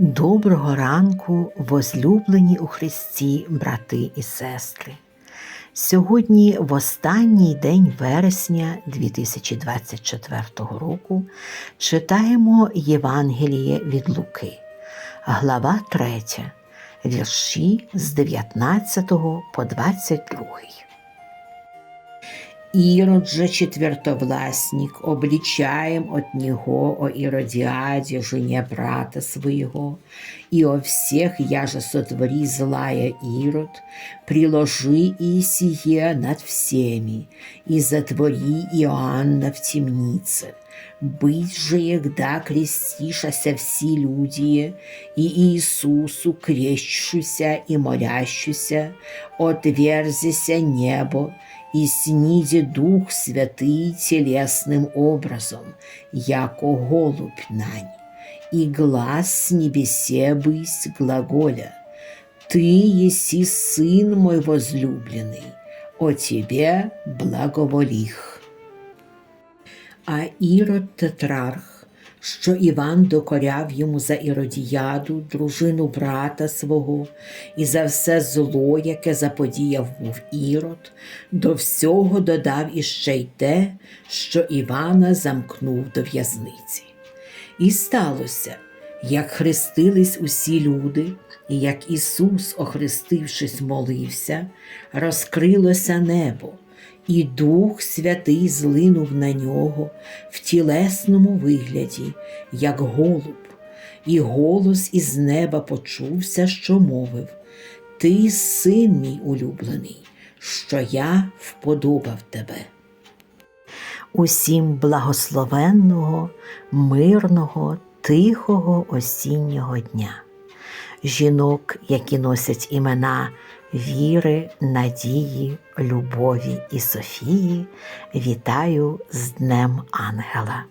Доброго ранку, возлюблені у Христі, брати і сестри. Сьогодні, в останній день вересня 2024 року, читаємо Євангеліє від Луки, глава 3, вірші з 19 по 22. Ирод же четвертовластник, обличаем от него о Иродиаде, жене брата своего, и о всех я же сотвори злая Ирод, приложи и над всеми, и затвори Иоанна в темнице. Быть же, егда крестишася все люди, и Иисусу крещуся и молящуся, отверзися небо, и сниде Дух Святый телесным образом, яко голубь нань, и глаз с небесе бысть глаголя. Ты еси Сын мой возлюбленный, о тебе благоволих. А Ірод Тетрарх, що Іван докоряв йому за Іродіяду, дружину брата свого, і за все зло, яке заподіяв був Ірод, до всього додав іще й те, що Івана замкнув до в'язниці. І сталося, як хрестились усі люди, і як Ісус, охрестившись, молився, розкрилося небо, і Дух Святий злинув на нього в тілесному вигляді, як голуб, і голос із неба почувся, що мовив: Ти син мій улюблений, що я вподобав тебе. Усім благословенного, мирного, тихого осіннього дня. Жінок, які носять імена віри, надії, любові і Софії, вітаю з Днем Ангела.